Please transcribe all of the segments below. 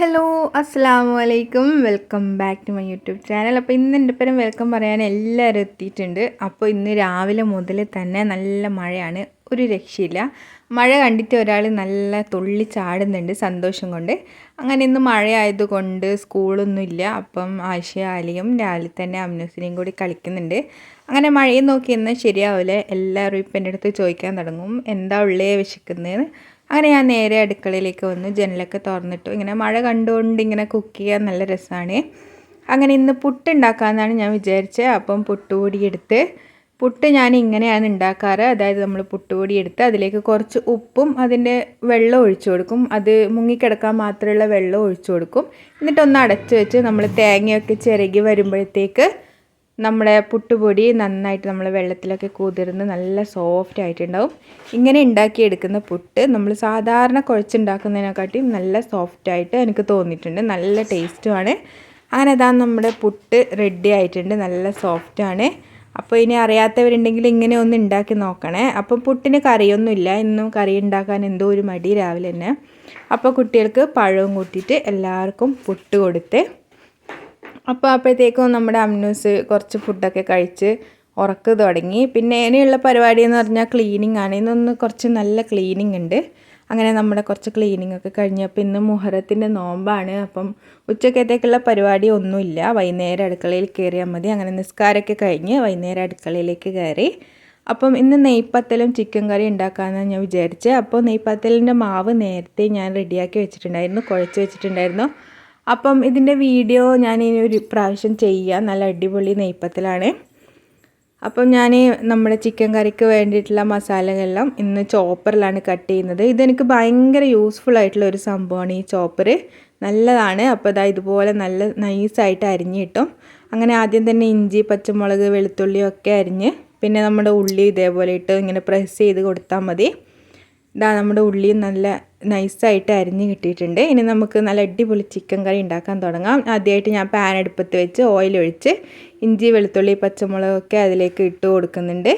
Hello അസ്സാം വലൈക്കും welcome back to my YouTube channel അപ്പോൾ ഇന്ന് എന്റെ പേരും വെൽക്കം പറയാൻ എല്ലാവരും എത്തിയിട്ടുണ്ട്. അപ്പോൾ ഇന്ന് രാവിലെ മുതൽ തന്നെ നല്ല മഴയാണ്. ഒരു രക്ഷയില്ല. മഴ കണ്ടിട്ട് ഒരാൾ നല്ല തുള്ളി ചാടുന്നുണ്ട് സന്തോഷം കൊണ്ട്. അങ്ങനെ ഇന്ന് മഴയായതുകൊണ്ട് സ്കൂളൊന്നുമില്ല അപ്പം ആശയ ആലിയും രാവിലെ തന്നെ അമ്നൂസിനെയും കൂടി കളിക്കുന്നുണ്ട്. അങ്ങനെ മഴയും നോക്കി ഇന്ന് ശരിയാവില്ല എല്ലാവരും ഇപ്പം എന്റെ അടുത്ത് ചോദിക്കാൻ തുടങ്ങും. എന്താ ഉള്ളേ വിശക്കുന്നത് അങ്ങനെ ഞാൻ നേരെ അടുക്കളയിലേക്ക് വന്ന് ജനലൊക്കെ തുറന്നിട്ടു. ഇങ്ങനെ മഴ കണ്ടുകൊണ്ട് ഇങ്ങനെ കുക്ക് ചെയ്യാൻ നല്ല രസമാണ് അങ്ങനെ ഇന്ന് പുട്ട് ഉണ്ടാക്കാമെന്നാണ് ഞാൻ വിചാരിച്ചത് അപ്പം പുട്ടുപൊടി എടുത്ത് പുട്ട് ഞാൻ ഇങ്ങനെയാണ് ഉണ്ടാക്കാറ്. അതായത് നമ്മൾ പുട്ടുപൊടി എടുത്ത് അതിലേക്ക് കുറച്ച് ഉപ്പും അതിന്റെ വെള്ളം ഒഴിച്ചു കൊടുക്കും. അത് മുങ്ങിക്കിടക്കാൻ മാത്രമുള്ള വെള്ളം ഒഴിച്ചു കൊടുക്കും. എന്നിട്ടൊന്ന് അടച്ചു വെച്ച് നമ്മൾ തേങ്ങയൊക്കെ ചിരകി വരുമ്പോഴത്തേക്ക് നമ്മുടെ പുട്ടുപൊടി നന്നായിട്ട് നമ്മൾ വെള്ളത്തിലൊക്കെ കുതിർന്ന് നല്ല സോഫ്റ്റ് ആയിട്ടുണ്ടാവും. ഇങ്ങനെ ഉണ്ടാക്കിയെടുക്കുന്ന പുട്ട് നമ്മൾ സാധാരണ കുഴച്ചുണ്ടാക്കുന്നതിനെക്കാട്ടിയും നല്ല സോഫ്റ്റ് ആയിട്ട് എനിക്ക് തോന്നിയിട്ടുണ്ട്. നല്ല ടേസ്റ്റുമാണ് അങ്ങനെ ഇതാ നമ്മുടെ പുട്ട് റെഡി ആയിട്ടുണ്ട്. നല്ല സോഫ്റ്റാണ് അപ്പോൾ ഇനി അറിയാത്തവരുണ്ടെങ്കിൽ ഇങ്ങനെ ഒന്ന് ഉണ്ടാക്കി നോക്കണേ. അപ്പം പുട്ടിന് കറിയൊന്നുമില്ല ഇന്നും കറി ഉണ്ടാക്കാൻ എന്തോ ഒരു മടി രാവിലെ തന്നെ. അപ്പോൾ കുട്ടികൾക്ക് പഴവും കൂട്ടിയിട്ട് എല്ലാവർക്കും പുട്ട് കൊടുത്ത് അപ്പോൾ അപ്പോഴത്തേക്കും നമ്മുടെ അമ്നൂസ് കുറച്ച് ഫുഡൊക്കെ കഴിച്ച് ഉറക്ക് തുടങ്ങി. പിന്നെ ഇനിയുള്ള പരിപാടി എന്ന് പറഞ്ഞാൽ ക്ലീനിങ് ആണ്. ഇന്നൊന്ന് കുറച്ച് നല്ല ക്ലീനിങ് ഉണ്ട്. അങ്ങനെ നമ്മുടെ കുറച്ച് ക്ലീനിങ് ഒക്കെ കഴിഞ്ഞ് അപ്പോൾ ഇന്ന് മുഹറത്തിന്റെ നോമ്പാണ്. അപ്പം ഉച്ചക്കത്തേക്കുള്ള പരിപാടി ഒന്നുമില്ല. വൈകുന്നേരം അടുക്കളയിൽ കയറിയാൽ മതി. അങ്ങനെ നിസ്കാരമൊക്കെ കഴിഞ്ഞ് വൈകുന്നേരം അടുക്കളയിലേക്ക് കയറി. അപ്പം ഇന്ന് നെയ്പ്പത്തലും ചിക്കൻ കറി ഉണ്ടാക്കാമെന്നാണ് ഞാൻ വിചാരിച്ചത് അപ്പോൾ നെയ്പ്പത്തലിന്റെ മാവ് നേരത്തെ ഞാൻ റെഡിയാക്കി വെച്ചിട്ടുണ്ടായിരുന്നു. കുഴച്ച് വെച്ചിട്ടുണ്ടായിരുന്നു. അപ്പം ഇതിന്റെ വീഡിയോ ഞാൻ ഇനി ഒരു പ്രാവശ്യം ചെയ്യാം നല്ല അടിപൊളി നെയ്പ്പത്തിലാണ് അപ്പം ഞാൻ നമ്മുടെ ചിക്കൻ കറിക്ക് വേണ്ടിയിട്ടുള്ള മസാലകളെല്ലാം ഇന്ന് ചോപ്പറിലാണ് കട്ട് ചെയ്യുന്നത്. ഇതെനിക്ക് ഭയങ്കര യൂസ്ഫുൾ ആയിട്ടുള്ള ഒരു സംഭവമാണ് ഈ ചോപ്പർ നല്ലതാണ്. അപ്പോൾ ഇതാ ഇതുപോലെ നല്ല നൈസായിട്ട് അരിഞ്ഞ് കിട്ടും. അങ്ങനെ ആദ്യം തന്നെ ഇഞ്ചി പച്ചമുളക് വെളുത്തുള്ളിയൊക്കെ അരിഞ്ഞ് പിന്നെ നമ്മുടെ ഉള്ളി ഇതേപോലെ ഇട്ട് ഇങ്ങനെ പ്രസ് ചെയ്ത് കൊടുത്താൽ മതി. ഇതാ നമ്മുടെ ഉള്ളിയും നല്ല നൈസായിട്ട് അരിഞ്ഞ് കിട്ടിയിട്ടുണ്ട്. ഇനി നമുക്ക് നല്ല അടിപൊളി ചിക്കൻ കറി ഉണ്ടാക്കാൻ തുടങ്ങാം. ആദ്യമായിട്ട് ഞാൻ പാൻ അടുപ്പത്ത് വെച്ച് ഓയിൽ ഒഴിച്ച് ഇഞ്ചി വെളുത്തുള്ളി പച്ചമുളകൊക്കെ അതിലേക്ക് ഇട്ട് കൊടുക്കുന്നുണ്ട്.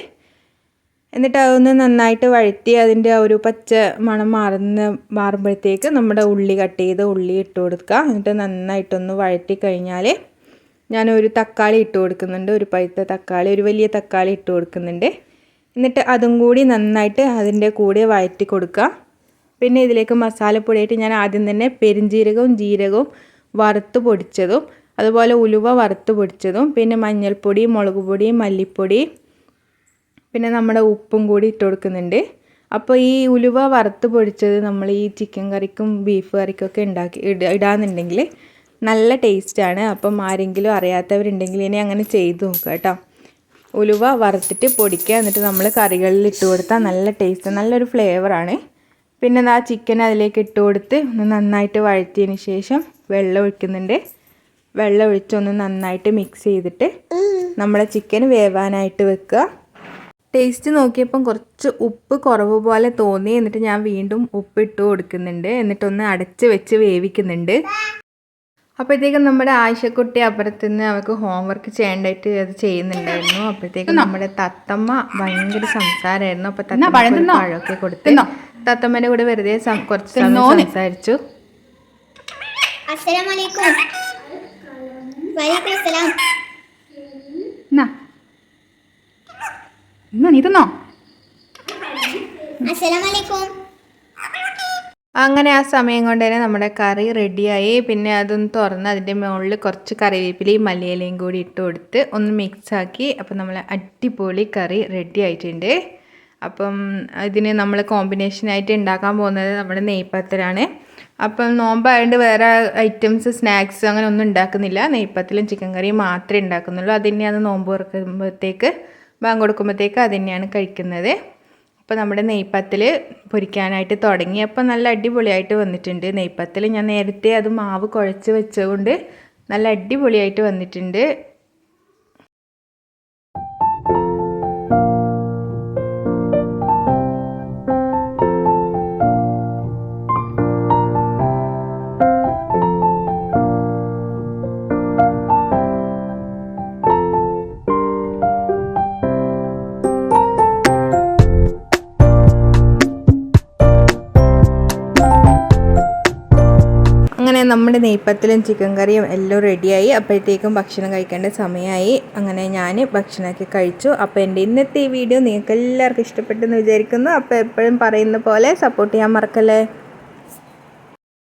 എന്നിട്ട് അതൊന്ന് നന്നായിട്ട് വഴറ്റി അതിന്റെ ഒരു പച്ച മണം മാറുന്ന മാറുമ്പോഴത്തേക്ക് നമ്മുടെ ഉള്ളി കട്ട് ചെയ്ത് ഉള്ളി ഇട്ട് കൊടുക്കുക. എന്നിട്ട് നന്നായിട്ടൊന്ന് വഴറ്റി കഴിഞ്ഞാൽ ഞാനൊരു തക്കാളി ഇട്ട് കൊടുക്കുന്നുണ്ട്. ഒരു പഴുത്ത തക്കാളി ഒരു വലിയ തക്കാളി ഇട്ട് കൊടുക്കുന്നുണ്ട്. എന്നിട്ട് അതും കൂടി നന്നായിട്ട് അതിന്റെ കൂടെ വഴറ്റി കൊടുക്കുക. പിന്നെ ഇതിലേക്ക് മസാലപ്പൊടിയായിട്ട് ഞാൻ ആദ്യം തന്നെ പെരിഞ്ജീരകവും ജീരകവും വറുത്ത് പൊടിച്ചതും അതുപോലെ ഉലുവ വറുത്ത് പൊടിച്ചതും പിന്നെ മഞ്ഞൾപ്പൊടി മുളക് പൊടി മല്ലിപ്പൊടി പിന്നെ നമ്മുടെ ഉപ്പും കൂടി ഇട്ട് കൊടുക്കുന്നുണ്ട്. അപ്പോൾ ഈ ഉലുവ വറുത്ത് പൊടിച്ചത് നമ്മൾ ഈ ചിക്കൻ കറിക്കും ബീഫ് കറിക്കും ഒക്കെ ഉണ്ടാക്കി ഇട ഇടാന്നുണ്ടെങ്കിൽ നല്ല ടേസ്റ്റാണ് അപ്പം ആരെങ്കിലും അറിയാത്തവരുണ്ടെങ്കിൽ ഇനി അങ്ങനെ ചെയ്ത് നോക്കുക കേട്ടോ. ഉലുവ വറുത്തിട്ട് പൊടിക്കുക. എന്നിട്ട് നമ്മൾ കറികളിൽ ഇട്ട് കൊടുത്താൽ നല്ല ടേസ്റ്റ് നല്ലൊരു ഫ്ലേവറാണ് പിന്നെ ആ ചിക്കൻ അതിലേക്ക് ഇട്ട് കൊടുത്ത് ഒന്ന് നന്നായിട്ട് വഴറ്റിയതിന് ശേഷം വെള്ളം ഒഴിക്കുന്നുണ്ട്. വെള്ളം ഒഴിച്ചൊന്ന് നന്നായിട്ട് മിക്സ് ചെയ്തിട്ട് നമ്മളെ ചിക്കൻ വേവാനായിട്ട് വെക്കുക. ടേസ്റ്റ് നോക്കിയപ്പം കുറച്ച് ഉപ്പ് കുറവ് പോലെ തോന്നി. എന്നിട്ട് ഞാൻ വീണ്ടും ഉപ്പ് ഇട്ട് കൊടുക്കുന്നുണ്ട്. എന്നിട്ടൊന്ന് അടച്ച് വെച്ച് വേവിക്കുന്നുണ്ട്. അപ്പോഴത്തേക്കും നമ്മുടെ ആയിഷക്കുട്ടി അപ്പുറത്ത് നിന്ന് അവർക്ക് ഹോംവർക്ക് ചെയ്യേണ്ടതായിട്ട് അത് ചെയ്യുന്നുണ്ടായിരുന്നു. അപ്പോഴത്തേക്കും നമ്മുടെ തത്തമ്മ ഭയങ്കര സംസാരമായിരുന്നു. അപ്പൊ തത്തമ്മ പഴമൊക്കെ കൊടുത്ത് തത്തമ്മന്റെ കൂടെ വെറുതെ കുറച്ച് സംസാരിച്ചു. നീ തന്നോ? അസ്സലാമലൈക്കും. അങ്ങനെ ആ സമയം കൊണ്ട് തന്നെ നമ്മുടെ കറി റെഡിയായി പിന്നെ അതൊന്ന് തുറന്ന് അതിന്റെ മുകളിൽ കുറച്ച് കറിവേപ്പിലയും മല്ലിയിലയും കൂടി ഇട്ട് കൊടുത്ത് ഒന്ന് മിക്സാക്കി അപ്പം നമ്മൾ അടിപൊളി കറി റെഡി ആയിട്ടുണ്ട്. അപ്പം ഇതിന് നമ്മൾ കോമ്പിനേഷനായിട്ട് ഉണ്ടാക്കാൻ പോകുന്നത് നമ്മുടെ നെയ്പ്പത്തലാണ് അപ്പം നോമ്പായതുകൊണ്ട് വേറെ ഐറ്റംസ് സ്നാക്സ് അങ്ങനെ ഒന്നും ഉണ്ടാക്കുന്നില്ല. നെയ്പ്പത്തിലും ചിക്കൻ കറിയും മാത്രമേ ഉണ്ടാക്കുന്നുള്ളൂ. അത് തന്നെയാണ് നോമ്പ് തുറക്കുമ്പോഴത്തേക്ക് ബാങ്ക് കൊടുക്കുമ്പോഴത്തേക്ക് അത് തന്നെയാണ് കഴിക്കുന്നത്. അപ്പോൾ നമ്മുടെ നെയ്പ്പത്തിൽ പൊരിക്കാനായിട്ട് തുടങ്ങിയപ്പോൾ നല്ല അടിപൊളിയായിട്ട് വന്നിട്ടുണ്ട് നെയ്പ്പത്തിൽ ഞാൻ നേരത്തെ അത് മാവ് കുഴച്ച് വെച്ചതുകൊണ്ട് നല്ല അടിപൊളിയായിട്ട് വന്നിട്ടുണ്ട്. നമ്മുടെ നെയ്പ്പത്തിലും ചിക്കൻ കറിയും എല്ലാം റെഡിയായി അപ്പോഴത്തേക്കും ഭക്ഷണം കഴിക്കേണ്ട സമയമായി. അങ്ങനെ ഞാൻ ഭക്ഷണമൊക്കെ കഴിച്ചു. അപ്പോൾ എന്റെ ഇന്നത്തെ ഈ വീഡിയോ നിങ്ങൾക്ക് എല്ലാവർക്കും ഇഷ്ടപ്പെട്ടെന്ന് വിചാരിക്കുന്നു. അപ്പോൾ എപ്പോഴും പറയുന്ന പോലെ സപ്പോർട്ട് ചെയ്യാൻ മറക്കല്ലേ?